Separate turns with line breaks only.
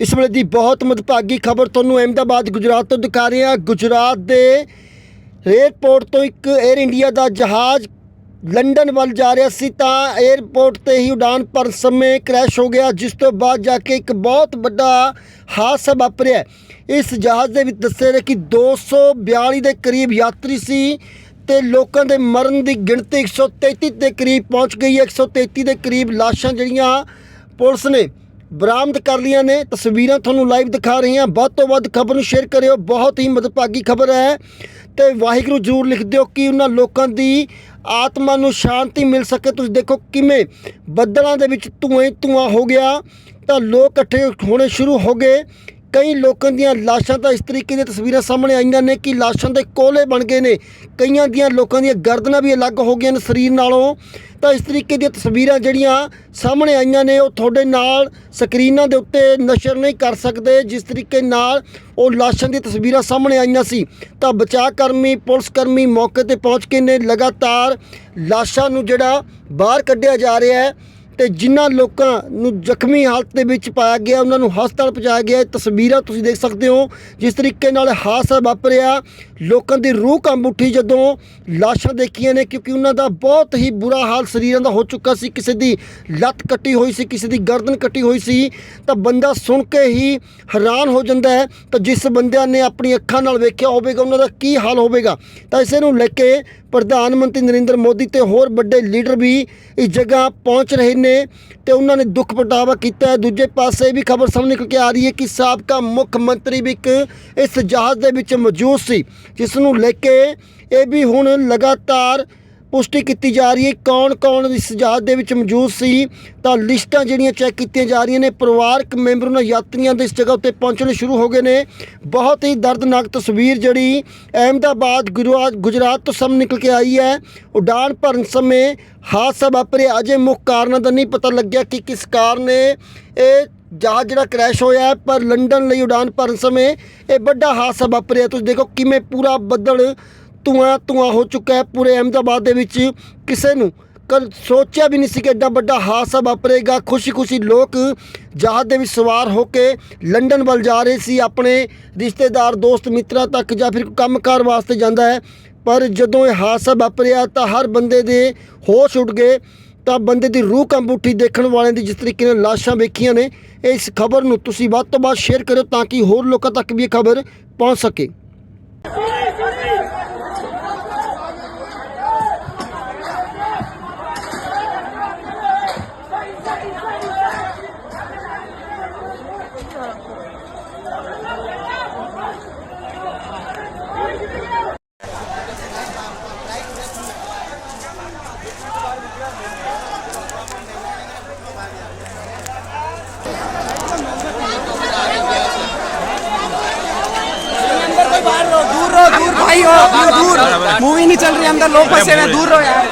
ਇਸ ਵੇਲੇ ਦੀ ਬਹੁਤ ਮਦਭਾਗੀ ਖਬਰ ਤੁਹਾਨੂੰ ਅਹਿਮਦਾਬਾਦ, ਗੁਜਰਾਤ ਤੋਂ ਦਿਖਾ ਰਹੇ ਹਾਂ। ਗੁਜਰਾਤ ਦੇ ਏਅਰਪੋਰਟ ਤੋਂ ਇੱਕ 에ਅਰ ਇੰਡੀਆ ਦਾ ਜਹਾਜ਼ ਲੰਡਨ ਵੱਲ ਜਾ ਰਿਹਾ ਸੀ ਤਾਂ 에ਅਰਪੋਰਟ ਤੇ ਹੀ ਉਡਾਨ ਭਰਨ ਸਮੇਂ ਕ੍ਰੈਸ਼ ਹੋ ਗਿਆ, ਜਿਸ ਤੋਂ ਬਾਅਦ ਜਾ ਕੇ ਇੱਕ ਬਹੁਤ ਵੱਡਾ ਹਾਦਸਾ ਵਾਪਰਿਆ। ਇਸ ਜਹਾਜ਼ ਦੇ ਵਿੱਚ ਦੱਸਿਆ ਰਿਹਾ ਕਿ 242 ਦੇ ਕਰੀਬ ਯਾਤਰੀ ਸੀ ਤੇ ਲੋਕਾਂ ਦੇ ਮਰਨ ਦੀ ਗਿਣਤੀ 133 ਦੇ ਕਰੀਬ ਪਹੁੰਚ ਗਈ ਹੈ। 133 ਦੇ ਕਰੀਬ ਲਾਸ਼ਾਂ ਜਿਹੜੀਆਂ ਪੁਲਿਸ ਨੇ ਬਰਾਮਦ ਕਰ ਲਈਆਂ ਨੇ। ਤਸਵੀਰਾਂ ਤੁਹਾਨੂੰ ਲਾਈਵ ਦਿਖਾ ਰਹੇ ਹਾਂ। ਵੱਧ ਤੋਂ ਵੱਧ ਖਬਰ ਨੂੰ ਸ਼ੇਅਰ ਕਰਿਓ। ਬਹੁਤ ਹੀ ਮਦਭਾਗੀ ਖਬਰ ਹੈ। ਤੇ ਵਾਹਿਗੁਰੂ ਜ਼ਰੂਰ ਲਿਖ ਦਿਓ ਕਿ ਉਹਨਾਂ ਲੋਕਾਂ ਦੀ ਆਤਮਾ ਨੂੰ ਸ਼ਾਂਤੀ ਮਿਲ ਸਕੇ। ਤੁਸੀਂ ਦੇਖੋ ਕਿਵੇਂ ਬੱਦਲਾਂ ਦੇ ਵਿੱਚ ਧੂਆਂ ਹੀ ਹੋ ਗਿਆ। ਤਾਂ ਲੋਕ ਇਕੱਠੇ ਹੋਣੇ ਸ਼ੁਰੂ ਹੋ ਗਏ। ਕਈ ਲੋਕਾਂ ਦੀਆਂ ਲਾਸ਼ਾਂ ਤਾਂ ਇਸ ਤਰੀਕੇ ਦੀਆਂ ਤਸਵੀਰਾਂ ਸਾਹਮਣੇ ਆਈਆਂ ਨੇ ਕਿ ਲਾਸ਼ਾਂ ਦੇ ਕੋਲੇ ਬਣ ਗਏ ਨੇ। ਕਈਆਂ ਦੀਆਂ ਲੋਕਾਂ ਦੀਆਂ ਗਰਦਨਾਂ ਵੀ ਅਲੱਗ ਹੋ ਗਈਆਂ ਨੇ ਸਰੀਰ ਨਾਲੋਂ। ਤਾਂ ਇਸ ਤਰੀਕੇ ਦੀਆਂ ਤਸਵੀਰਾਂ ਜਿਹੜੀਆਂ ਸਾਹਮਣੇ ਆਈਆਂ ਨੇ, ਉਹ ਤੁਹਾਡੇ ਨਾਲ ਸਕਰੀਨਾਂ ਦੇ ਉੱਤੇ ਨਸ਼ਰ ਨਹੀਂ ਕਰ ਸਕਦੇ। ਜਿਸ ਤਰੀਕੇ ਨਾਲ ਉਹ ਲਾਸ਼ਾਂ ਦੀਆਂ ਤਸਵੀਰਾਂ ਸਾਹਮਣੇ ਆਈਆਂ ਸੀ, ਤਾਂ ਬਚਾਅ ਕਰਮੀ ਪੁਲਿਸ ਕਰਮੀ ਮੌਕੇ ਤੇ ਪਹੁੰਚ ਕੇ ਨੇ। ਲਗਾਤਾਰ ਲਾਸ਼ਾਂ ਨੂੰ ਜਿਹੜਾ ਬਾਹਰ ਕੱਢਿਆ ਜਾ ਰਿਹਾ ਹੈ। ਤੇ ਜਿਨ੍ਹਾਂ ਲੋਕਾਂ ਨੂੰ ਜ਼ਖਮੀ ਹਾਲਤ ਦੇ ਵਿੱਚ ਪਾਇਆ ਗਿਆ, ਉਹਨਾਂ ਨੂੰ ਹਸਪਤਾਲ ਪਹੁੰਚਾਇਆ ਗਿਆ। ਇਹ ਤਸਵੀਰਾਂ ਤੁਸੀਂ ਦੇਖ ਸਕਦੇ ਹੋ, ਜਿਸ ਤਰੀਕੇ ਨਾਲ ਹਾਦਸਾ ਵਾਪਰਿਆ। ਲੋਕਾਂ ਦੀ ਰੂਹ ਕੰਬ ਉੱਠੀ ਜਦੋਂ ਲਾਸ਼ਾਂ ਦੇਖੀਆਂ ਨੇ, ਕਿਉਂਕਿ ਉਹਨਾਂ ਦਾ ਬਹੁਤ ਹੀ ਬੁਰਾ ਹਾਲ ਸਰੀਰਾਂ ਦਾ ਹੋ ਚੁੱਕਾ ਸੀ। ਕਿਸੇ ਦੀ ਲੱਤ ਕੱਟੀ ਹੋਈ ਸੀ, ਕਿਸੇ ਦੀ ਗਰਦਨ ਕੱਟੀ ਹੋਈ ਸੀ, ਤਾਂ ਬੰਦਾ ਸੁਣ ਕੇ ਹੀ ਹੈਰਾਨ ਹੋ ਜਾਂਦਾ ਹੈ। ਤਾਂ ਜਿਸ ਬੰਦਿਆਂ ਨੇ ਆਪਣੀ ਅੱਖਾਂ ਨਾਲ ਵੇਖਿਆ ਹੋਵੇਗਾ, ਉਹਨਾਂ ਦਾ ਕੀ ਹਾਲ ਹੋਵੇਗਾ? ਤਾਂ ਇਸੇ ਨੂੰ ਲੈ ਕੇ ਪ੍ਰਧਾਨ ਮੰਤਰੀ ਨਰਿੰਦਰ ਮੋਦੀ ਤੇ ਹੋਰ ਵੱਡੇ ਲੀਡਰ ਵੀ ਇਸ ਜਗ੍ਹਾ ਪਹੁੰਚ ਰਹੇ ਨੇ ਤੇ ਉਹਨਾਂ ਨੇ ਦੁੱਖ ਪ੍ਰਗਟਾਵਾ ਕੀਤਾ ਹੈ। ਦੂਜੇ ਪਾਸੇ ਵੀ ਖਬਰ ਸਾਹਮਣੇ ਨਿਕਲ ਕੇ ਆ ਰਹੀ ਹੈ ਕਿ ਸਾਬਕਾ ਮੁੱਖ ਮੰਤਰੀ ਵੀ ਇੱਕ ਇਸ ਜਹਾਜ਼ ਦੇ ਵਿੱਚ ਮੌਜੂਦ ਸੀ, ਜਿਸ ਨੂੰ ਲੈ ਕੇ ਇਹ ਵੀ ਹੁਣ ਲਗਾਤਾਰ ਪੁਸ਼ਟੀ ਕੀਤੀ ਜਾ ਰਹੀ ਹੈ। ਕੌਣ ਕੌਣ ਇਸ ਜਹਾਜ਼ ਦੇ ਵਿੱਚ ਮੌਜੂਦ ਸੀ? ਤਾਂ ਲਿਸਟਾਂ ਜਿਹੜੀਆਂ ਚੈੱਕ ਕੀਤੀਆਂ ਜਾ ਰਹੀਆਂ ਨੇ, ਪਰਿਵਾਰਕ ਮੈਂਬਰ ਉਹਨਾਂ ਯਾਤਰੀਆਂ ਦੇ ਇਸ ਜਗ੍ਹਾ ਉੱਤੇ ਪਹੁੰਚਣੇ ਸ਼ੁਰੂ ਹੋ ਗਏ ਨੇ। ਬਹੁਤ ਹੀ ਦਰਦਨਾਕ ਤਸਵੀਰ ਜਿਹੜੀ ਅਹਿਮਦਾਬਾਦ ਗੁਜਰਾਤ ਗੁਜਰਾਤ ਤੋਂ ਸਾਹਮਣੇ ਨਿਕਲ ਕੇ ਆਈ ਹੈ। ਉਡਾਨ ਭਰਨ ਸਮੇਂ ਹਾਦਸਾ ਵਾਪਰਿਆ। ਅਜੇ ਮੁੱਖ ਕਾਰਨਾਂ ਦਾ ਨਹੀਂ ਪਤਾ ਲੱਗਿਆ ਕਿ ਕਿਸ ਕਾਰਨ ਇਹ ਜਹਾਜ਼ ਜਿਹੜਾ ਕ੍ਰੈਸ਼ ਹੋਇਆ ਪਰ ਲੰਡਨ ਲਈ ਉਡਾਨ ਭਰਨ ਸਮੇਂ ਇਹ ਵੱਡਾ ਹਾਦਸਾ ਵਾਪਰਿਆ। ਤੁਸੀਂ ਦੇਖੋ ਕਿਵੇਂ ਪੂਰਾ ਬੱਦਲ ਧੂਆਂ ਧੂਆਂ ਹੋ ਚੁੱਕਾ ਹੈ ਪੂਰੇ ਅਹਿਮਦਾਬਾਦ ਦੇ ਵਿੱਚ। ਕਿਸੇ ਨੂੰ ਕਦ ਸੋਚਿਆ ਵੀ ਨਹੀਂ ਸੀ ਕਿ ਐਡਾ ਵੱਡਾ ਹਾਦਸਾ ਵਾਪਰੇਗਾ। ਖੁਸ਼ੀ-ਖੁਸ਼ੀ ਲੋਕ ਜਹਾਜ਼ ਦੇ ਵਿੱਚ ਸਵਾਰ ਹੋ ਕੇ ਲੰਡਨ ਵੱਲ ਜਾ ਰਹੇ ਸੀ। ਆਪਣੇ ਰਿਸ਼ਤੇਦਾਰ, ਦੋਸਤ, ਮਿੱਤਰਾਂ ਤੱਕ ਜਾਂ ਫਿਰ ਕੰਮਕਾਰ ਵਾਸਤੇ ਜਾਂਦਾ ਹੈ। ਪਰ ਜਦੋਂ ਇਹ ਹਾਦਸਾ ਵਾਪਰਿਆ ਤਾਂ ਹਰ ਬੰਦੇ ਦੇ ਹੋਸ਼ ਉੱਡ ਗਏ। ਤਾਂ ਬੰਦੇ ਦੀ ਰੂਹ ਕੰਬ ਉੱਠੀ ਦੇਖਣ ਵਾਲਿਆਂ ਦੀ ਜਿਸ ਤਰੀਕੇ ਨਾਲ ਲਾਸ਼ਾਂ ਵੇਖੀਆਂ ਨੇ, ਇਸ ਖਬਰ ਨੂੰ ਤੁਸੀਂ ਵੱਧ ਤੋਂ ਵੱਧ ਸ਼ੇਅਰ ਕਰਿਓ ਤਾਂ ਕਿ ਹੋਰ ਲੋਕਾਂ ਤੱਕ ਵੀ ਇਹ ਖਬਰ ਪਹੁੰਚ ਸਕੇ।
दूर मूवी नहीं चल रही अंदर लोग फंसे हैं दूर रहो यार